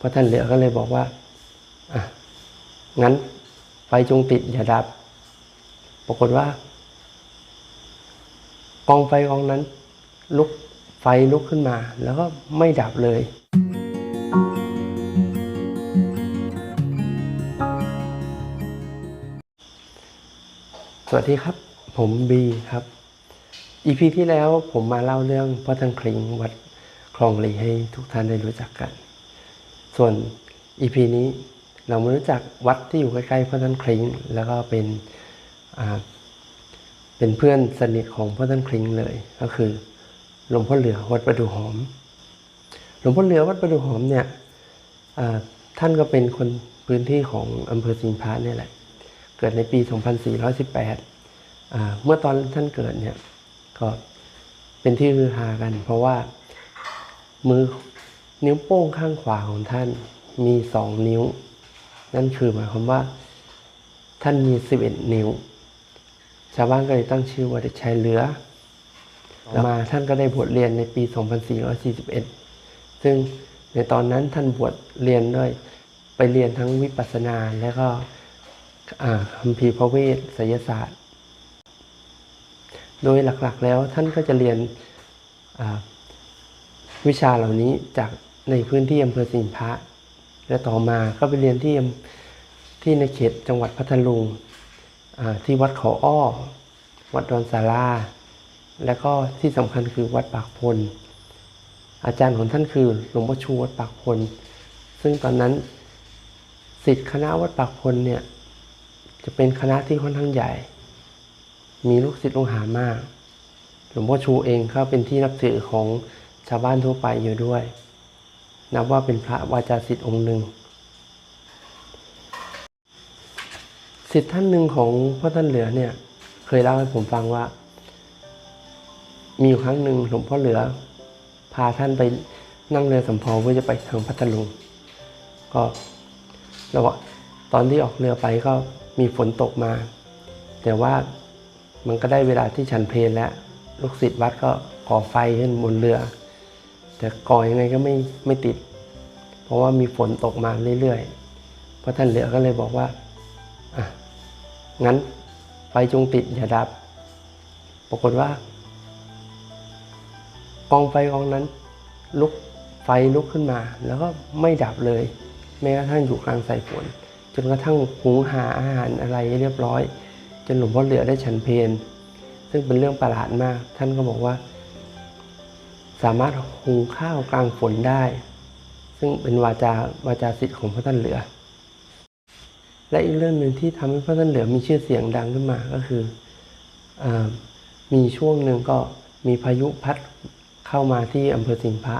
พระท่านเหลือก็เลยบอกว่าอะงั้นไฟจงติดอย่าดับ ปรากฏว่า กองไฟกองนั้น ลุกไฟลุกขึ้นมา แล้วก็ไม่ดับเลยสวัสดีครับ ผมบีครับ อีพีที่แล้วผมมาเล่าเรื่องพ่อท่านคลิงวัดคลองลีให้ทุกท่านได้รู้จักกัน ส่วนอีพีนี้เรามารู้จักวัดที่อยู่ใกล้ๆพ่อท่านคลิงแล้วก็เป็นเป็นเพื่อนสนิทของพ่อท่านคลิงเลย ก็คือหลวงพ่อเหลือวัดประดูหอม หลวงพ่อเหลือวัดประดูหอมเนี่ยท่านก็เป็นคนพื้นที่ของอำเภอสิงห์พระเนี่ยแหละ เกิดในปี 2418อ่าเมื่อตอนท่านเกิดเนี่ยก็เป็นที่ฮือฮากัน เพราะว่ามือ นิ้วโป้งข้างขวาของท่านมีสองนิ้ว นั่นคือหมายความว่า ท่านมี11นิ้ว ชาวบ้านก็เลยตั้งชื่อว่าเด็กชายเหลือต่อมาท่านก็ได้บวชเรียนในปี 2441 ซึ่งในตอนนั้นท่านบวชเรียนด้วย ไปเรียนทั้งวิปัสสนาและก็อ่าคัมภีร์พระเวทไสยศาสตร์ โดยหลักๆแล้วท่านก็จะเรียนอ่าวิชาเหล่านี้จาก ในพื้นที่อำเภอสิงห์พระ และต่อมาก็ไปเรียนที่ที่ในเขตจังหวัดพัทลุงที่วัดเขาอ้อ วัดดอนสาราและก็ที่สำคัญคือวัดปากพล อาจารย์ของท่านคือหลวงพ่อชูวัดปากพล ซึ่งตอนนั้นสิทธิ์คณะวัดปากพลเนี่ยจะเป็นคณะที่ค่อนข้างใหญ่ มีลูกศิษย์ลูกหามาก หลวงพ่อชูเองก็เป็นที่นับถือของชาวบ้านทั่วไปอยู่ด้วย นับว่าเป็นพระวาจาศิษย์องค์หนึ่งศิษย์ท่านหนึ่งของพ่อท่านเหลือเนี่ยเคยเล่าให้ผมฟังว่า มีอยู่ครั้งหนึ่งหลวงพ่อเหลือ พาท่านไปนั่งเรือสำเภาเพื่อจะไปทางพัทลุงก็ระหว่างตอนที่ออกเรือไปก็มีฝนตกมา แต่ว่ามันก็ได้เวลาที่ฉันเพลแล้ว ลูกศิษย์วัดก็ก่อไฟขึ้นบนเรือ แต่ก่อยังไงก็ไม่ไม่ติด เพราะว่ามีฝนตกมาเรื่อยๆพระท่านเหลือก็เลยบอกว่าอะงั้นไฟจงติดอย่าดับ ปรากฏว่ากองไฟกองนั้น ลุกไฟลุกขึ้นมา แล้วก็ไม่ดับเลยแม้กระทั่งอยู่กลางสายฝน จนกระทั่งหุงหาอาหารอะไรเรียบร้อย จนหลวงพ่อเหลือได้ฉันเพลซึ่งเป็นเรื่องประหลาดมาก ท่านก็บอกว่า สามารถหุงข้าวกลางฝนได้ ซึ่งเป็นวาจาวาจาสิทธิ์ของพระท่านเหลือ และอีกเรื่องหนึ่งที่ทำให้พระท่านเหลือมีชื่อเสียงดังขึ้นมาก็คืออมีช่วงหนึ่งก็มีพายุพัดเข้ามาที่อำเภอสิงห์พระ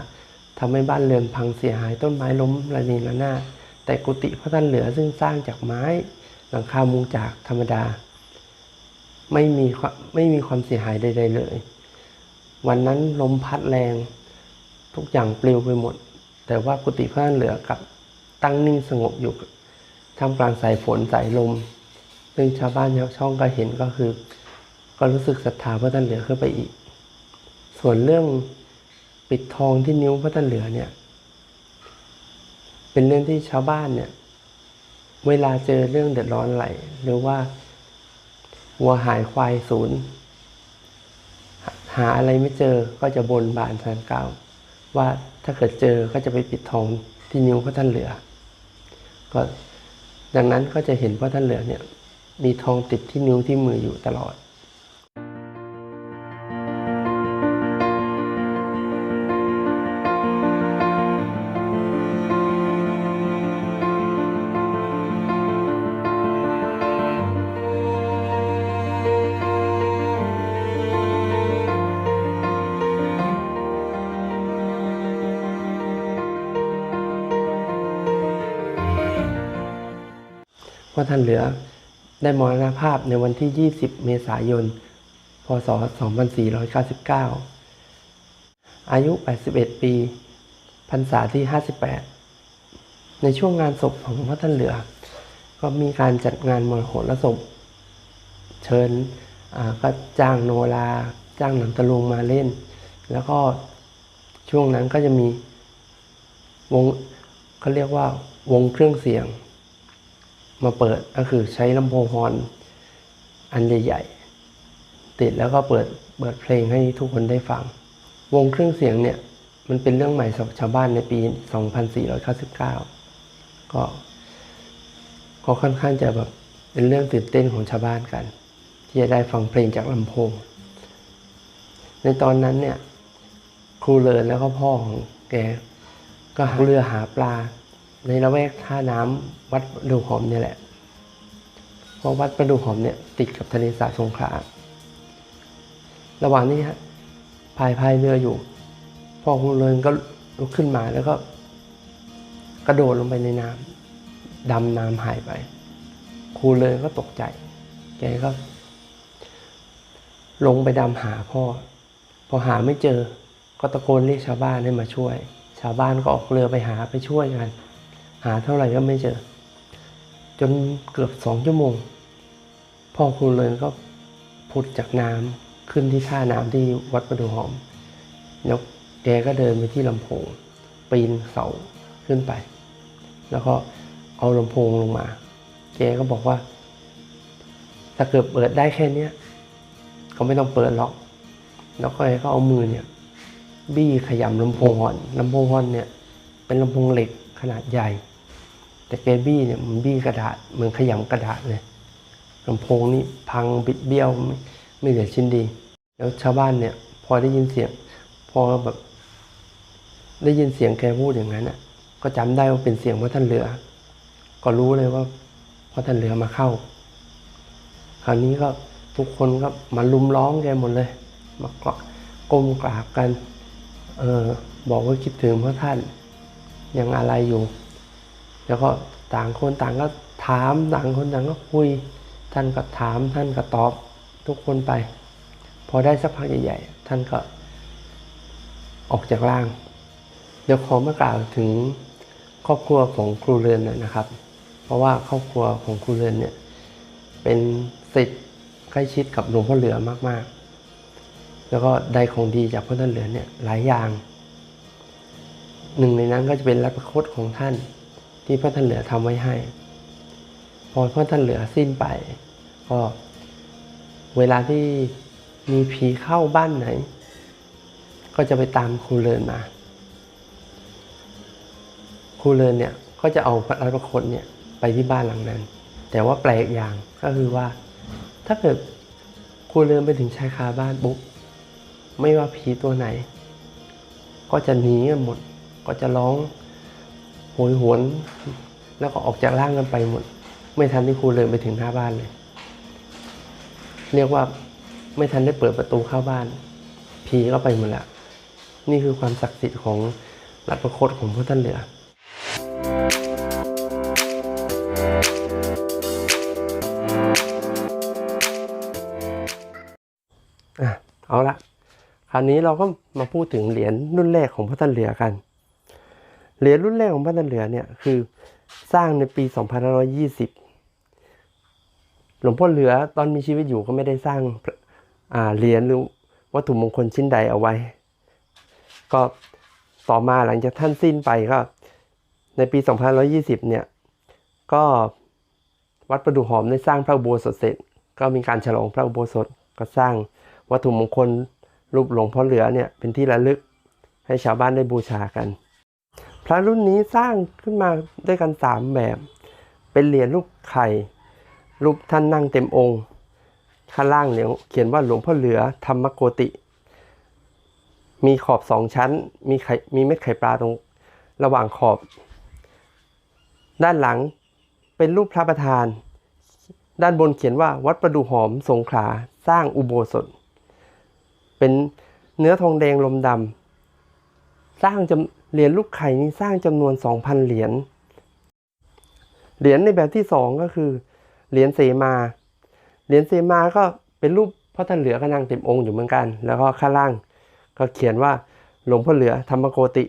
ทำให้บ้านเรือนพังเสียหายต้นไม้ล้มระเนระนาดแต่กุฏิพระท่านเหลือซึ่งสร้างจากไม้หลังคามุงจากธรรมดา ไม่มีไม่มีความเสียหายใด ๆ เลย วันนั้นลมพัดแรง ทุกอย่างปลิวไปหมด แต่ว่ากุฏิพระนเหลือกับตั้งนิ่งสงบอยู่ท่ามกลางสายฝนสายลม ซึ่งชาวบ้านชาวช่องก็เห็นก็คือ ก็รู้สึกศรัทธาพระท่านเหลือขึ้นไปอีก ส่วนเรื่องปิดทองที่นิ้วพระท่านเหลือเนี่ย เป็นเรื่องที่ชาวบ้านเนี่ย เวลาเจอเรื่องเดือดร้อนอะไรหรือว่าวัวหายควายสูญ หาอะไรไม่เจอก็จะบนบานสารกล่าว ว่าถ้าเกิดเจอก็จะไปปิดทองที่นิ้วพระท่านเหลือ ก็ดังนั้นก็จะเห็นพระท่านเหลือเนี่ยมีทองติดที่นิ้วที่มืออยู่ตลอด พราะท่านเหลือได้มรณภาพในวันที่ 20 เมษายน พศ 2499 อายุ 81 ปีพรรษาที่ 58 ในช่วงงานศพของพระท่านเหลือ ก็มีการจัดงานมรโหรสพ เชิญก็จ้างโนราจ้างหนังตะลุงมาเล่น แล้วก็ช่วงนั้นก็จะมีวงเขาเรียกว่าวงเครื่องเสียง มาเปิดก็คือใช้ลำโพงฮอนอันใหญ่ๆ ติดแล้วก็เปิดเปิดเพลงให้ทุกคนได้ฟัง วงเครื่องเสียงเนี่ยมันเป็นเรื่องใหม่สำหรับชาวบ้านในปี 2499 ก็ก็ค่อนข้างจะแบบเป็นเรื่องตื่นเต้นของชาวบ้านกัน ที่จะได้ฟังเพลงจากลำโพง ในตอนนั้นเนี่ยครูเลินแล้วก็พ่อของแกก็หาเรือหาปลา ในละแวกท่าน้ำวัดประดูหอมเนี่ยแหละ เพราะวัดประดูหอมเนี่ยติดกับทะเลสาบสงขลา ระหว่างนี้ฮะพายพายเรืออยู่พ่อครูเลินก็ลุกขึ้นมาแล้วก็ กระโดดลงไปในน้ำดำน้ำหายไป ครูเลินก็ตกใจ แกก็ ลงไปดำหาพ่อ พอหาไม่เจอ ก็ตะโกนเรียกชาวบ้านให้มาช่วย ชาวบ้านก็ออกเรือไปหาไปช่วยกัน หาเท่าไหร่ก็ไม่เจอ จนเกือบสองชั่วโมง พ่อครูเลินก็พุดจากน้ำขึ้นที่ท่าน้ำที่วัดประดูหอม แล้วแกก็เดินไปที่ลำโพง ปีนเสาขึ้นไป แล้วก็เอาลำโพงลงมา แกก็บอกว่า ถ้าเกิดเปิดได้แค่เนี้ยก็ไม่ต้องเปิดหรอก แล้วก็แกก็เอามือเนี่ย บี้ขยำลำโพงฮอนลำโพงฮอนเนี่ย เป็นลำโพงเหล็ก ขนาดใหญ่ แต่แกบี้เนี่ยมันบี้กระดาษเหมือนขยำกระดาษเลยลำโพงนี่พังบิดเบี้ยวไม่ไม่เหลือชิ้นดี แล้วชาวบ้านเนี่ย พอได้ยินเสียง พอแบบ ได้ยินเสียงแกพูดอย่างนั้นอะ ก็จำได้ว่าเป็นเสียงพ่อท่านเหลือ ก็รู้เลยว่าพ่อท่านเหลือมาเข้า คราวนี้ก็ทุกคนก็มาลุมร้องแกหมดเลย มากราบก้มกราบกัน เออบอกว่าคิดถึงพระท่าน ยังอะไรอยู่ แล้วก็ต่างคนต่างก็ถามต่างคนต่างก็คุย ท่านก็ถามท่านก็ตอบทุกคนไป พอได้สักพักใหญ่ๆท่านก็ออกจากร่าง เดี๋ยวขอมากล่าวถึงครอบครัวของครูเรือนหน่อยนะครับ เพราะว่าครอบครัวของครูเรือนเนี่ยเป็นสิทธิ์ใกล้ชิดกับหลวงพ่อเหลือมากๆ แล้วก็ได้ของดีจากพ่อท่านเหลือเนี่ยหลายอย่าง หนึ่งในนั้นก็จะเป็นรัตคตของท่าน ที่พ่อท่านเหลือทำไว้ให้ พอพ่อท่านเหลือสิ้นไป ก็เวลาที่มีผีเข้าบ้านไหน ก็จะไปตามครูเลินมาครูเลินเนี่ยก็จะเอาพระรัตคตเนี่ยไปที่บ้านหลังนั้น แต่ว่าแปลกอย่างก็คือว่า ถ้าเกิดครูเลินไปถึงชายคาบ้านปุ๊บไม่ว่าผีตัวไหน ก็จะหนีกันหมด ก็จะร้องโหยหวนแล้วก็ออกจากร่างกันไปหมด ไม่ทันที่ครูเลินไปถึงหน้าบ้านเลย เรียกว่าไม่ทันได้เปิดประตูเข้าบ้าน ผีก็ไปหมดแล้วนี่คือความศักดิ์สิทธิ์ของรัตประคตของพระท่านเหลือเอาละคราวนี้เราก็มาพูดถึงเหรียญรุ่นแรกของพระท่านเหลือกัน เหรียญรุ่นแรกของพระท่านเหลือเนี่ยคือสร้างในปี 2520 หลวงพ่อเหลือตอนมีชีวิตอยู่ก็ไม่ได้สร้างาเหรียญหรือวัตถุมงคลชิ้นใดเอาไว้ ก็ต่อมาหลังจากท่านสิ้นไปก็ในปี 2520 เนี่ย ก็วัดประดูหอมได้สร้างพระอุโบสถเสร็จ ก็มีการฉลองพระอุโบสถก็สร้างวัตถุมงคลรูปหลวงพ่อเหลือเนี่ยเป็นที่ระลึกให้ชาวบ้านได้บูชากัน พระรุ่นนี้สร้างขึ้นมาด้วยกันสามแบบ เป็นเหรียญรูปไข่รูปท่านนั่งเต็มองค์ ข้างล่างเนี่ยเขียนว่าหลวงพ่อเหลือธรรมโกติ มีขอบสองชั้น มีไข่มีเม็ดไข่ปลาตรงระหว่างขอบ ด้านหลังเป็นรูปพระประธาน ด้านบนเขียนว่าวัดประดูหอมสงขลาสร้างอุโบสถ เป็นเนื้อทองแดงลมดำ สร้างจำเหรียญลูกไข่นี้สร้างจำนวน 2,000 เหรียญ เหรียญในแบบที่สองก็คือ เหรียญเสมา เหรียญเสมาก็เป็นรูปพ่อท่านเหลือกำลังเต็มองค์อยู่เหมือนกัน แล้วก็ข้างล่างก็เขียนว่าหลวงพ่อเหลือธรรมโกติ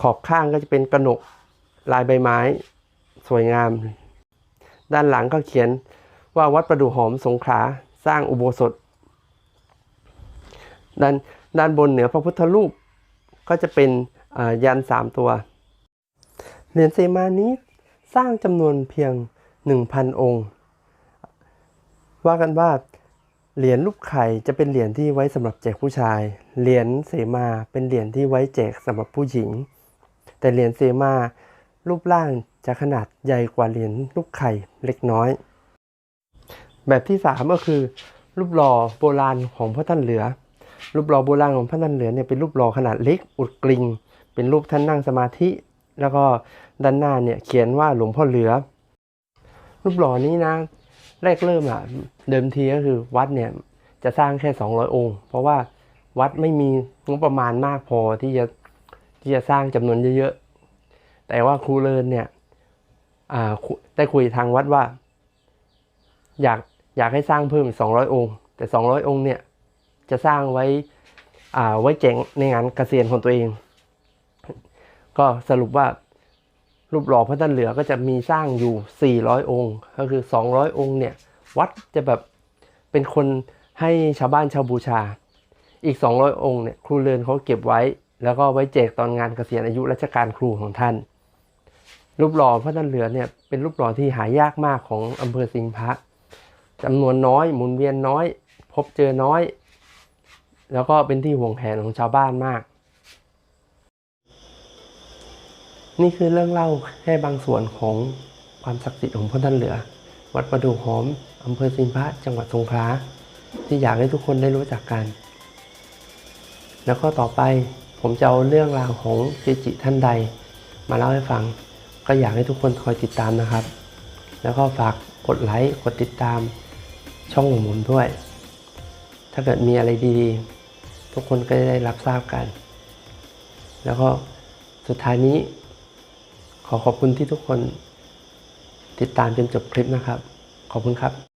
ขอบข้างก็จะเป็นกระหนกลายใบไม้ สวยงาม ด้านหลังก็เขียนว่าวัดประดู่หอมสงขลาสร้างอุโบสถ ด้านด้านบนเหนือพระพุทธรูป ก็จะเป็นยันสามตัว เหรียญเซมานี้สร้างจำนวนเพียง 1,000 องค์ ว่ากันว่าเหรียญรูปไข่จะเป็นเหรียญที่ไว้สำหรับแจกผู้ชาย เหรียญเสมาเป็นเหรียญที่ไว้แจกสำหรับผู้หญิง แต่เหรียญเสมารูปร่างจะขนาดใหญ่กว่าเหรียญรูปไข่เล็กน้อย แบบที่ 3 ก็คือ รูปหล่อโบราณของพ่อท่านเหลือ รูปหล่อโบราณของพ่อท่านเหลือเนี่ยเป็นรูปหล่อขนาดเล็กอุดกลิงเป็นรูปท่านนั่งสมาธิ แล้วก็ด้านหน้าเนี่ยเขียนว่าหลวงพ่อเหลือ รูปหล่อนี้นะแรกเริ่มอะเดิมทีก็คือวัดเนี่ยจะสร้างแค่ 200 องค์ เพราะว่าวัดไม่มีงบประมาณมากพอที่จะที่จะสร้างจำนวนเยอะๆ แต่ว่าครูเลินเนี่ยอ่าได้คุยทางวัดว่า อยากอยากให้สร้างเพิ่มอีก200 องค์ แต่ 200 องค์เนี่ย จะสร้างไว้อ่าไว้แจกในงานเกษียณของตัวเอง ก็สรุปว่ารูปหล่อพระท่านเหลือก็จะมีสร้างอยู่ 400 องค์ ก็คือ 200 องค์เนี่ย วัดจะแบบเป็นคนให้ชาวบ้านชาวบูชา อีก 200 องค์เนี่ยครูเรือนเขาเก็บไว้ แล้วก็ไว้แจกตอนงานเกษียณอายุราชการครูของท่าน รูปหล่อพระท่านเหลือเนี่ยเป็นรูปหล่อที่หายากมากของอำเภอสิงห์พระจำนวนน้อยหมุนเวียนน้อย พบเจอน้อย แล้วก็เป็นที่ห่วงแหนของชาวบ้านมาก นี่คือเรื่องเล่าแค่บางส่วนของความศักดิ์สิทธิ์ของพ่อท่านเหลือ วัดประดูหอมอำเภอสิงห์พระจังหวัดสงขลาที่อยากให้ทุกคนได้รู้จักกัน แล้วก็ต่อไปผมจะเอาเรื่องราวของเกจิท่านใด มาเล่าให้ฟัง ก็อยากให้ทุกคนคอยติดตามนะครับ แล้วก็ฝากกดไลค์กดติดตามช่องหมุนด้วย ถ้าเกิดมีอะไรดีๆ ทุกคนก็จะได้รับทราบกัน แล้วก็สุดท้ายนี้ ขอขอบคุณที่ทุกคนติดตามจนจบคลิปนะครับ ขอบคุณครับ